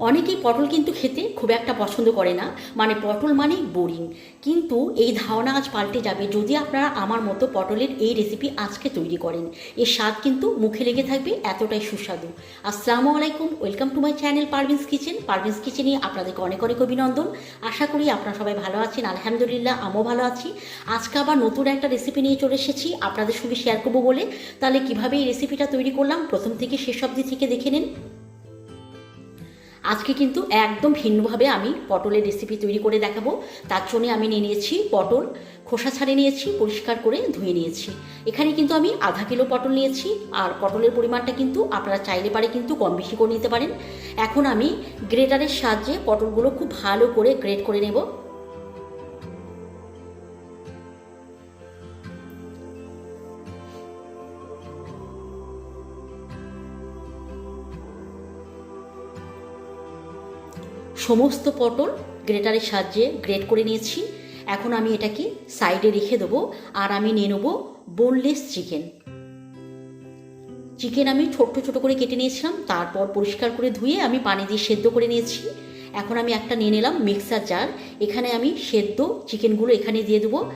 অনেকেই পটল কিন্তু খেতে খুব একটা পছন্দ করে না। মানে পটল মানেই বোরিং কিন্তু এই ধারণা আজ পাল্টে যাবে যদি আপনারা আমার মতো পটলের এই রেসিপি আজকে তৈরি করেন। এর স্বাদ কিন্তু মুখে লেগে থাকবে এতটাই সুস্বাদু। আসসালামু আলাইকুম, welcome to my channel Parvin's kitchen. Parvin's কিচেনে আপনাদেরকে অনেক অনেক অভিনন্দন। আশা করি আপনারা সবাই ভালো আছেন, আলহামদুলিল্লাহ আমিও ভালো আছি। আজকে আবার নতুন একটা রেসিপি নিয়ে চলে এসেছি, আপনাদের সঙ্গে শেয়ার করব বলে। তাহলে কীভাবে এই রেসিপিটা তৈরি করলাম? প্রথম থেকে শেষ অবধি থেকে দেখে নিন। আজকে কিন্তু একদম ভিন্নভাবে আমি পটলের রেসিপি তৈরি করে দেখাবো। তার জন্য আমি নিয়ে নিয়েছি পটল, খোসা ছাড়িয়ে নিয়েছি, পরিষ্কার করে ধুয়ে নিয়েছি। এখানে কিন্তু আমি আধা কিলো পটল নিয়েছি আর পটলের পরিমাণটা কিন্তু আপনারা চাইলে পারে কিন্তু কম বেশি করে নিতে পারেন। এখন আমি গ্রেটারের সাহায্যে পটলগুলো খুব ভালো করে গ্রেট করে নেব। সমস্ত পটল গ্রেটারের সাহায্যে গ্রেট করে নিয়েছি। এখন আমি এটাকে সাইডে রেখে দেবো আর আমি নিয়ে নেব বোনলেস চিকেন। চিকেন আমি ছোট্ট ছোট করে কেটে নিয়েছিলাম, তারপর পরিষ্কার করে ধুয়ে আমি পানি দিয়ে সেদ্ধ করে নিয়েছি। এখন আমি একটা নিয়ে নিলাম মিক্সার জার। এখানে আমি সেদ্ধ চিকেনগুলো এখানে দিয়ে দেবো।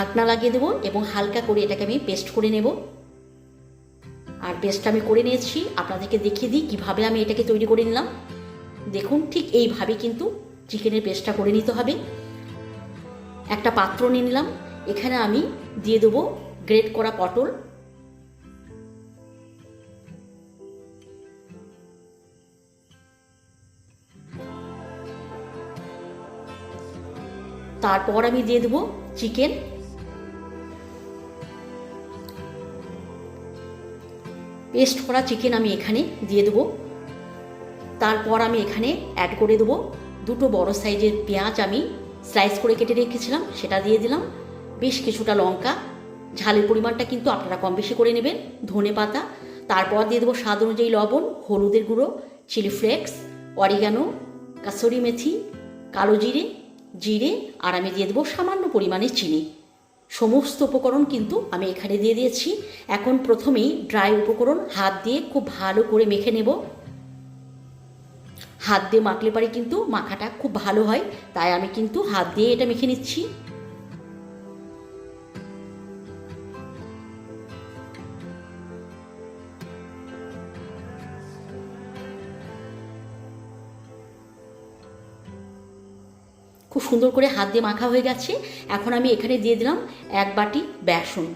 ঢাকনা লাগিয়ে দেবো এবং হালকা করে এটাকে আমি পেস্ট করে নেব। আর পেস্ট আমি করে নিয়েছি, আপনাদেরকে দেখিয়ে দিই কীভাবে আমি এটাকে তৈরি করে নিলাম। দেখুন ঠিক এইভাবে কিন্তু চিকেনের পেস্টটা করে নিতে হবে। একটা পাত্র নিয়ে নিলাম, এখানে আমি দিয়ে দেবো গ্রেট করা পটল। তারপর আমি দিয়ে দেবো চিকেন। পেস্ট করা চিকেন আমি এখানে দিয়ে দেবো। তারপর আমি এখানে অ্যাড করে দেবো দুটো বড় সাইজের পেঁয়াজ আমি স্লাইস করে কেটে রেখেছিলাম, সেটা দিয়ে দিলাম। বেশ কিছুটা লঙ্কা, ঝালের পরিমাণটা কিন্তু আপনারা কম বেশি করে নেবেন, ধনে পাতা। তারপর দিয়ে দেবো স্বাদ অনুযায়ী লবণ, হলুদের গুঁড়ো চিলি ফ্লেক্স অরিগানো কাসরি মেথি, কালো জিরে জিরে, আর আমি দিয়ে দেবো সামান্য পরিমাণে চিনি। সমস্ত উপকরণ কিন্তু আমি এখানে দিয়ে দিয়েছি। এখন প্রথমেই ড্রাই উপকরণ, হাত দিয়ে খুব ভালো করে মেখে নেব। হাত দিয়ে মাখলে পারে কিন্তু মাখাটা খুব ভালো হয়, তাই আমি কিন্তু হাত দিয়ে এটা মেখে নিচ্ছি। খুব সুন্দর করে হাত দিয়ে মাখা হয়ে গেছে। এখন আমি এখানে দিয়ে দিলাম এক বাটি বেসন।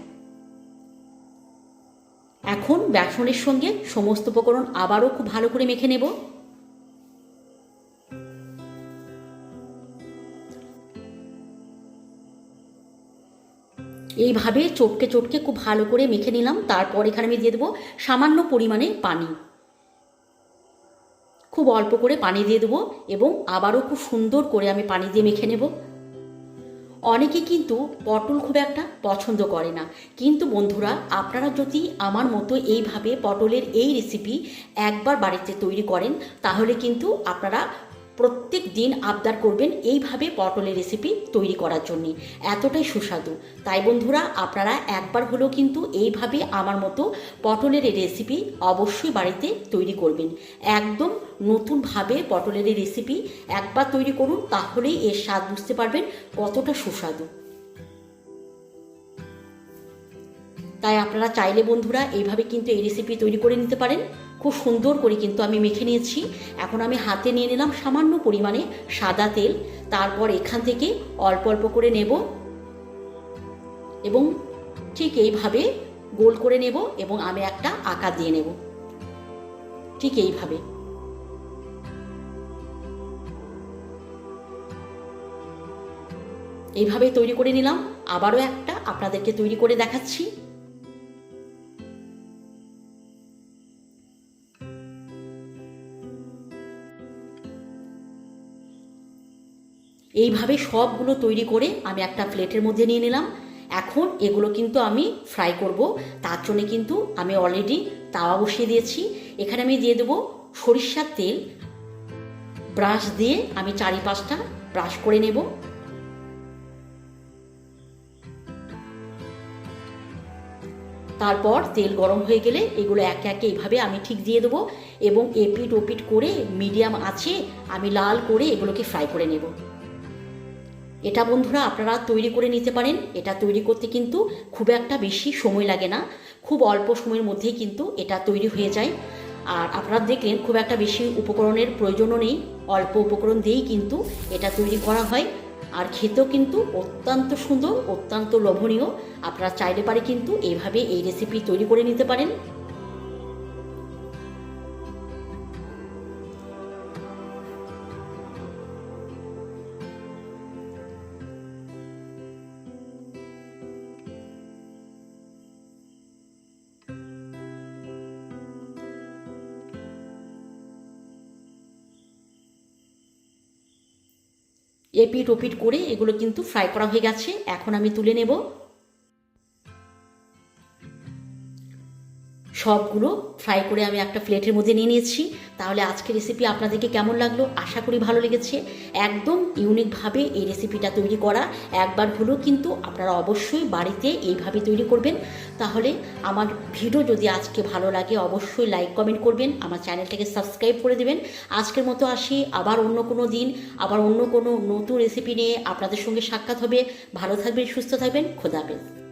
এখন বেসনের সঙ্গে সমস্ত উপকরণ আবারও খুব ভালো করে মেখে নেব। এইভাবে চটকে চটকে খুব ভালো করে মেখে নিলাম। তারপর এখানে আমি দিয়ে দেবো সামান্য পরিমাণে পানি। খুব অল্প করে পানি দিয়ে দেবো এবং আবারও খুব সুন্দর করে আমি পানি দিয়ে মেখে নেব। অনেকে কিন্তু পটল খুব একটা পছন্দ করে না। কিন্তু বন্ধুরা, আপনারা যদি আমার মতো এইভাবে পটলের এই রেসিপি একবার বাড়িতে তৈরি করেন, তাহলে কিন্তু আপনারা প্রত্যেক দিন আবদার করবেন এইভাবে পটলের রেসিপি তৈরি করার জন্যে। এতটাই সুস্বাদু। তাই বন্ধুরা, আপনারা একবার হলেও কিন্তু এইভাবে আমার মতো পটলের রেসিপি অবশ্যই বাড়িতে তৈরি করবেন। একদম নতুনভাবে পটলের রেসিপি একবার তৈরি করুন, তাহলেই এর স্বাদ বুঝতে পারবেন কতটা সুস্বাদু। তাই আপনারা চাইলে বন্ধুরা, এইভাবে কিন্তু এই রেসিপি তৈরি করে নিতে পারেন। খুব সুন্দর করে কিন্তু আমি মেখে নিয়েছি। এখন আমি হাতে নিয়ে নিলাম সামান্য পরিমাণে সাদা তেল। তারপর এখান থেকে অল্প অল্প করে নেব এবং ঠিক এইভাবে গোল করে নেব এবং আমি একটা আকার দিয়ে নেব। ঠিক এইভাবে। এইভাবে তৈরি করে নিলাম। আবারও একটা আপনাদেরকে তৈরি করে দেখাচ্ছি। এইভাবে সবগুলো তৈরি করে আমি একটা প্লেটের মধ্যে নিয়ে নিলাম। এখন এগুলো কিন্তু আমি ফ্রাই করব। তার জন্য কিন্তু আমি অলরেডি তাওয়া বসিয়ে দিয়েছি। এখানে আমি দিয়ে দেবো সরিষার তেল। ব্রাশ দিয়ে আমি চারিপাশটা ব্রাশ করে নেব। তারপর তেল গরম হয়ে গেলে এগুলো একে একে এইভাবে আমি ঠিক দিয়ে দেবো এবং এপিট ওপিট করে মিডিয়াম আছে আমি লাল করে এগুলোকে ফ্রাই করে নেব। এটা বন্ধুরা আপনারা তৈরি করে নিতে পারেন। এটা তৈরি করতে কিন্তু খুব একটা বেশি সময় লাগে না। খুব অল্প সময়ের মধ্যেই কিন্তু এটা তৈরি হয়ে যায়। আর আপনারা দেখলেন খুব একটা বেশি উপকরণের প্রয়োজনও নেই। অল্প উপকরণ দিয়েই কিন্তু এটা তৈরি করা হয়। আর খেতেও কিন্তু অত্যন্ত সুন্দর, অত্যন্ত লোভনীয়। আপনারা চাইলে পারে কিন্তু এইভাবে এই রেসিপি তৈরি করে নিতে পারেন। এপিট ওপিট করে এগুলো কিন্তু ফ্রাই করা হয়ে গেছে। এখন আমি তুলে নেব। সবগুলো ফ্রাই করে আমি একটা প্লেটের মধ্যে নিয়ে নিয়েছি। তাহলে আজকের রেসিপি আপনাদেরকে কেমন লাগল? আশা করি ভালো লেগেছে। একদম ইউনিকভাবে এই রেসিপিটা তৈরি করা। একবার হলেও কিন্তু আপনারা অবশ্যই বাড়িতে এইভাবে তৈরি করবেন। তাহলে আমার ভিডিও যদি আজকে ভালো লাগে, অবশ্যই লাইক কমেন্ট করবেন। আমার চ্যানেলটাকে সাবস্ক্রাইব করে দেবেন। আজকের মতো আসি। আবার অন্য কোনো দিন, আবার অন্য কোনো নতুন রেসিপি নিয়ে আপনাদের সঙ্গে সাক্ষাৎ হবে। ভালো থাকবেন, সুস্থ থাকবেন। খোদাবেন